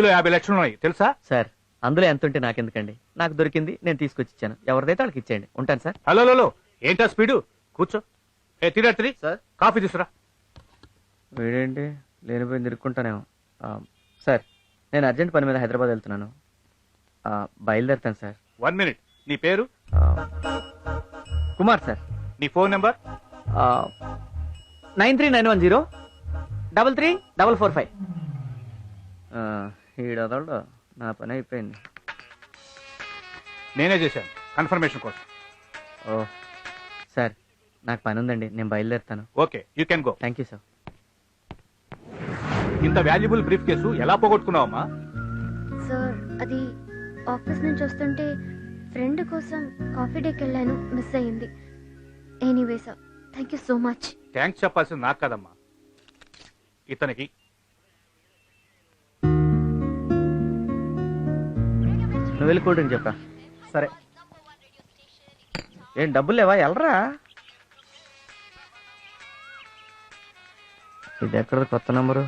ఇందులో యాభై లక్షలు ఉన్నాయి. తెలుసా? సార్ అందులో ఎంత ఉంటే నాకెందుకండి? నాకు దొరికింది నేను తీసుకొచ్చి ఇచ్చాను ఎవరిదైతే వాళ్ళకి ఇచ్చేయండి. ఉంటాను సార్. హలో హలో ఏంటా స్పీడు? కూర్చో. ఏ తిరాత్రి సార్. కాఫీ తీసురా. వీడేంటి? లేనిపోయింది తిరుక్కుంటానేమో. ఆ, సార్ నేను అర్జెంట్ పని మీద హైదరాబాద్ వెళ్తున్నాను. ఆ, బయలుదేరుతాను సార్. One minute. నీ పేరు? కుమార్ సార్. నీ phone number? Nine three nine one zero double three double four five. ఈడోదోడు నా పని అయిపోయింది. నేనే చేశాను. కన్ఫర్మేషన్ కోసం. ఓ సార్ నాకు పని ఉందండి. నేను బయలుదేరుతాను. Okay you can go. Thank you sir. ఇంత వాల్యుబుల్ బ్రీఫ్ కేసు ఎలా పోగొట్టుకున్నావమ్మా? సార్ అది ఆఫీస్ నుంచి వస్తుంటే ఫ్రెండ్ కోసం కాఫీ డేకి వెళ్ళాను. మిస్ అయ్యింది. Anyway sir. Thank you so much. Thanks చెప్పాల్సింది నాకు కదమ్మా. ఇతనికి నువ్వు వెళ్ళి కూల్ డ్రింక్ చెప్పా సరే. ఏం డబ్బులు లేవా? వెళ్ళరా ఇది ఎక్కడ కొత్త నంబరు?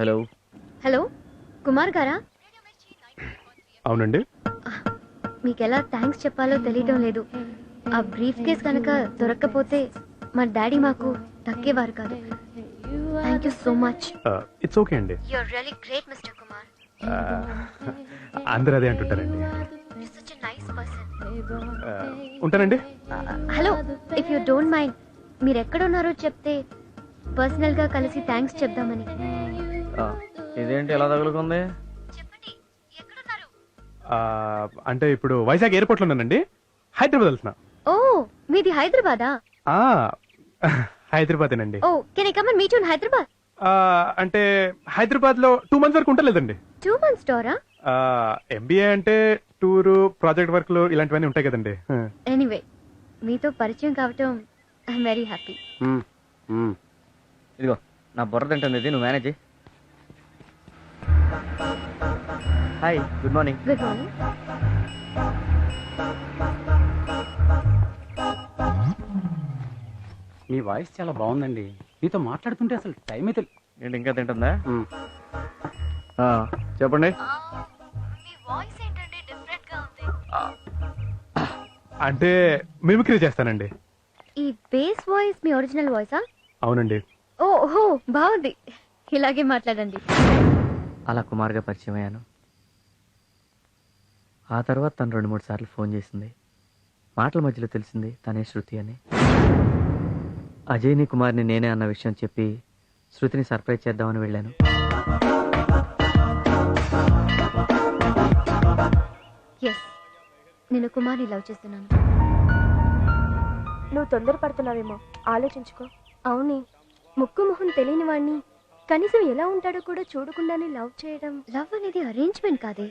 హలో. హలో కుమార్ గారా? అవునండి. మీకు ఎలా థ్యాంక్స్ చెప్పాలో తెలియటం లేదు. ఆ బ్రీఫ్ కేస్ కనుక దొరక్కపోతే మా డాడీ మాకు దక్కేవారు కాదు. Thank you so much it's okay అండి. You're really great mister Kumar అందరూ అదే అంటుంటారండి. ఉంటానండి? Hello if you don't mind మీరు ఎక్కడ ఉన్నారో చెప్తే పర్సనల్గా కలిసి థ్యాంక్స్ చెప్దామని. ఇదేంటి ఎలా తగులుకుంది? అంటే ఇప్పుడు వైజాగ్ ఎయిర్పోర్ట్లో ఉన్నానండి. హైదరాబాద్ వెళ్తున్నా. ఓ మీది హైదరాబాదా? ఆ, హైదరాబాదేనండి. ఓ can I come and meet you in Hyderabad అంటే హైదరాబాద్లో టూ మంత్స్ వరకు ఉంటలేదండి. టూ మంత్స్ టోరా? ఎంబీఏ అంటే టూరు ప్రాజెక్ట్ వర్క్లు ఇలాంటివన్నీ ఉంటాయి కదండి. ఎనీవే మీతో పరిచయం కావటం ఐఎమ్ వెరీ హ్యాపీ ఇదిగో నా బుర్ర తింటుంది ఇది నువ్వు manage hi good morning good morning మీ వాయిస్ చాలా బాగుందండి. మీతో మాట్లాడుతుంటే అసలు టైం అయితే ఏంటి ఇంకా తింటుందా? ఆ, చెప్పండి. మీ వాయిస్ ఏంటంటే డిఫరెంట్గా ఉంది. అంటే మిమిక్రీ చేస్తానండి. ఈ బేస్ వాయిస్ మీ ఒరిజినల్ వాయిసా అవునండి. ఓ ఓహో బాగుంది. ఇలాగే మాట్లాడండి. అలా కుమార్గా పరిచయం అయ్యాను. ఆ తర్వాత తను రెండు మూడు సార్లు ఫోన్ చేసింది. మాటల మధ్యలో తెలిసింది తనే శృతి అని. అజయ్ని కుమార్ని నేనే అన్న విషయం చెప్పి శృతిని సర్ప్రైజ్ చేద్దామని వెళ్ళాను. ఎస్ నేను కుమార్ని లవ్ చేస్తున్నాను. నువ్వు తొందరపడుతున్నావేమో ఆలోచించుకో. అవునే ముక్కు మొహం తెలియని వాణ్ణి కనీసం ఎలా ఉంటాడో కూడా చూడకుండానే లవ్ చేయడం. లవ్ అనేది అరేంజ్మెంట్ కాదే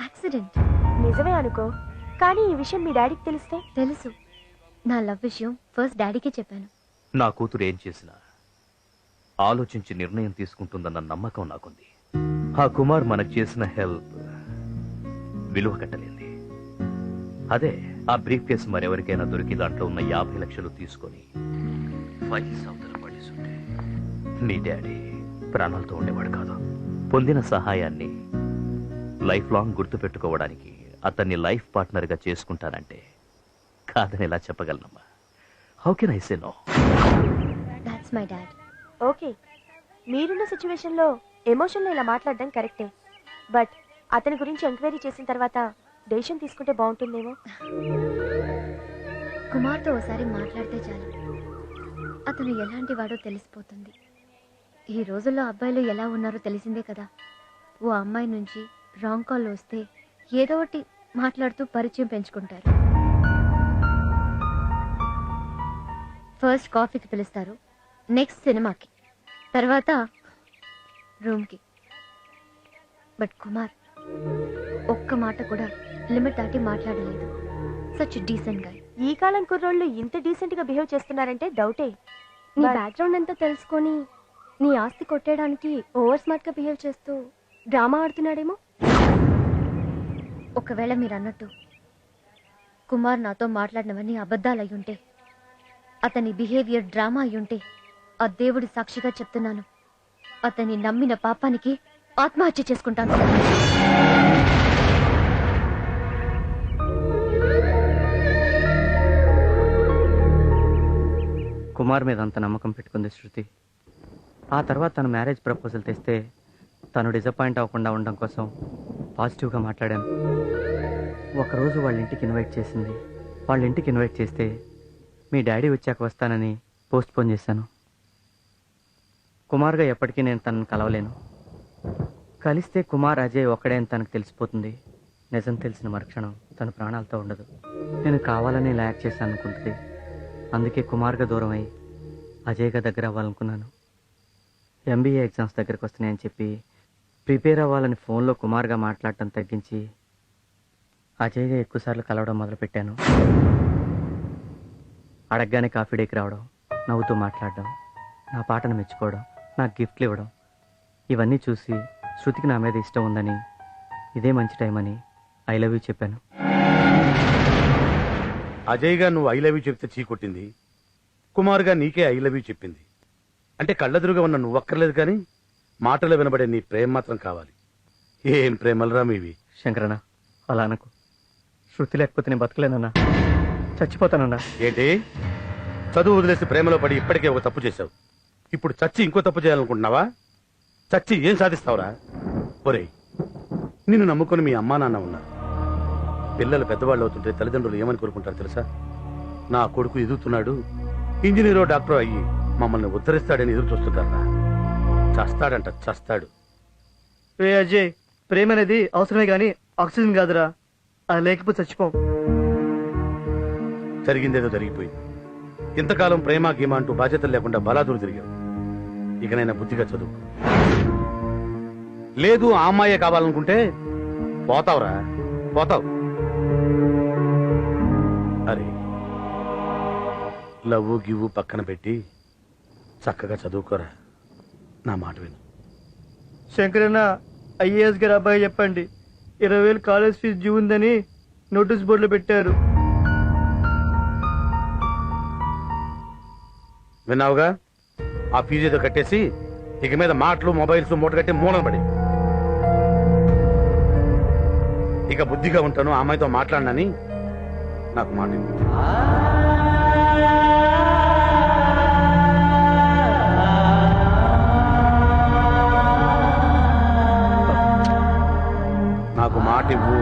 యాక్సిడెంట్ నిజమే అనుకో కానీ ఈ విషయం మీ డాడీకి తెలిస్తే? తెలుసు. నా లవ్ విషయం ఫస్ట్ డాడీకే చెప్పాను. నా కూతురు ఏం చేసినా ఆలోచించి నిర్ణయం తీసుకుంటుందన్న నమ్మకం నాకుంది. ఆ కుమార్ మనకు చేసిన హెల్ప్ విలువ కట్టలేంది. అదే ఆ బ్రీఫ్ కేసు మరెవరికైనా దొరికి దాంట్లో ఉన్న యాభై లక్షలు తీసుకొని ఫైల్స్ అవతల పడేసుంటే నీ డాడీ ప్రాణాలతో ఉండేవాడు కాదు. పొందిన సహాయాన్ని లైఫ్ లాంగ్ గుర్తుపెట్టుకోవడానికి అతన్ని లైఫ్ పార్ట్నర్గా చేసుకుంటానంటే కాదని ఎలా చెప్పగలనమ్మా? How can I say no that's my dad. Okay మీరున్న సిచ్యువేషన్లో ఎమోషన్లో ఇలా మాట్లాడడం కరెక్టే. బట్ అతని గురించి ఎంక్వైరీ చేసిన తర్వాత డెసిషన్ తీసుకుంటే బాగుంటుందేమో? కుమార్తో ఒకసారి మాట్లాడితే చాలు. అతను ఎలాంటి వాడో తెలిసిపోతుంది. ఈ రోజుల్లో అబ్బాయిలు ఎలా ఉన్నారో తెలిసిందే కదా. ఓ అమ్మాయి నుంచి రాంగ్ కాల్ వస్తే ఏదో ఒకటి మాట్లాడుతూ పరిచయం పెంచుకుంటారు. ఫస్ట్ కాఫీకి పిలుస్తారు. నెక్స్ట్ సినిమాకి. తర్వాత రూమ్కి. బట్ కుమార్ ఒక్క మాట కూడా లిమిట్ దాటి మాట్లాడలేదు. సచ్ డీసెంట్గా ఈ కాలం కుర్రోళ్ళు ఇంత డీసెంట్గా బిహేవ్ చేస్తున్నారంటే డౌటే. నీ బ్యాక్గ్రౌండ్ అంతా తెలుసుకొని నీ ఆస్తి కొట్టేయడానికి ఓవర్ స్మార్ట్గా బిహేవ్ చేస్తూ డ్రామా ఆడుతున్నాడేమో? ఒకవేళ మీరు అన్నట్టు కుమార్ నాతో మాట్లాడినవన్నీ అబద్ధాలు అయ్యుంటే అతని బిహేవియర్ డ్రామా అయ్యుంటే ఆ దేవుడి సాక్షిగా చెప్తున్నాను. అతన్ని నమ్మిన పాపానికి ఆత్మహత్య చేసుకుంటాను. కుమార్ మీద అంత నమ్మకం పెట్టుకుంది శృతి. ఆ తర్వాత తను మ్యారేజ్ ప్రపోజల్ తెస్తే తను డిసప్పాయింట్ అవ్వకుండా ఉండడం కోసం పాజిటివ్గా మాట్లాడాను. ఒకరోజు వాళ్ళ ఇంటికి ఇన్వైట్ చేసింది. వాళ్ళ ఇంటికి ఇన్వైట్ చేస్తే మీ డాడీ వచ్చాక వస్తానని పోస్ట్పోన్ చేశాను. కుమార్గా ఎప్పటికీ నేను తనను కలవలేను. కలిస్తే కుమార్ అజయ్ ఒక్కడే అని తనకు తెలిసిపోతుంది. నిజం తెలిసిన మరుక్షణం తన ప్రాణాలతో ఉండదు. నేను కావాలని లాక్ చేశాను అనుకుంటుంది. అందుకే కుమార్గా దూరం అయ్యి అజయ్గా దగ్గర అవ్వాలనుకున్నాను. ఎంబీఏ ఎగ్జామ్స్ దగ్గరకు వస్తున్నాయని చెప్పి ప్రిపేర్ అవ్వాలని ఫోన్లో కుమార్గా మాట్లాడటం తగ్గించి అజయ్గా ఎక్కువసార్లు కలవడం మొదలుపెట్టాను. అడగగానే కాఫీ డేకి రావడం నవ్వుతూ మాట్లాడడం నా పాటను మెచ్చుకోవడం నాకు గిఫ్ట్లు ఇవ్వడం. ఇవన్నీ చూసి శృతికి నా మీద ఇష్టం ఉందని ఇదే మంచి టైం అని ఐ లవ్ యూ చెప్పాను. అజయ్గా నువ్వు ఐ లవ్ యూ చెప్తే చీకొట్టింది కుమార్గా నీకే ఐ లవ్ యూ చెప్పింది. అంటే కళ్ళెదురుగా ఉన్న నువ్వు అక్కర్లేదు కానీ మాటలు వినబడే నీ ప్రేమ మాత్రం కావాలి. ఏం ప్రేమలరా మీవి. శంకరన్న అలా అనకు. శృతి లేకపోతే నేను బతకలేనన్నా. చచ్చిపోతానన్నా. ఏంటి? చదువు వదిలేసి ప్రేమలో పడి ఇప్పటికే ఒక తప్పు చేశావు. ఇప్పుడు చచ్చి ఇంకో తప్పు చేయాలనుకుంటున్నావా? చచ్చి ఏం సాధిస్తావురా? ఒరేయ్ నిన్ను నమ్ముకొని మీ అమ్మా నాన్న ఉన్నారు. పిల్లలు పెద్దవాళ్ళు అవుతుంటే తల్లిదండ్రులు ఏమని కోరుకుంటారు తెలుసా? నా కొడుకు ఎదుగుతున్నాడు ఇంజనీరో డాక్టర్ అయ్యి మమ్మల్ని ఉద్ధరిస్తాడని ఎదురు చూస్తుంటారా? చస్తాడంట చస్తాడు. రే అజయ్ ప్రేమ అనేది అవసరమే కానీ ఆక్సిజన్ కాదురా. అది లేకపోతే చచ్చిపోం. జరిగిందేదో జరిగిపోయింది. ఇంతకాలం ప్రేమ గీమ అంటూ బాధ్యతలు లేకుండా బలాదులు తిరిగావు ఇకనైనా బుద్ధిగా చదువు. లేదు ఆ అమ్మాయే కావాలనుకుంటే పోతావురా పోతావు. అరే లవ్వు గివ్వు పక్కన పెట్టి చక్కగా చదువుకోరా. నా మాట విను. శంకరన్న ఐఏఎస్ గారు అబ్బాయి చెప్పండి. ఇరవై వేలు కాలేజ్ ఫీజు ఉందని నోటీస్ బోర్డులో పెట్టారు. విన్నావుగా? ఆ ఫీజు ఏదో కట్టేసి ఇక మీద మాటలు మొబైల్స్ మూట కట్టి మూలనబడి ఇక బుద్ధిగా ఉంటాను అమ్మాయితో మాట్లాడినని నాకు మాట నాకు మాట ఇవ్వు.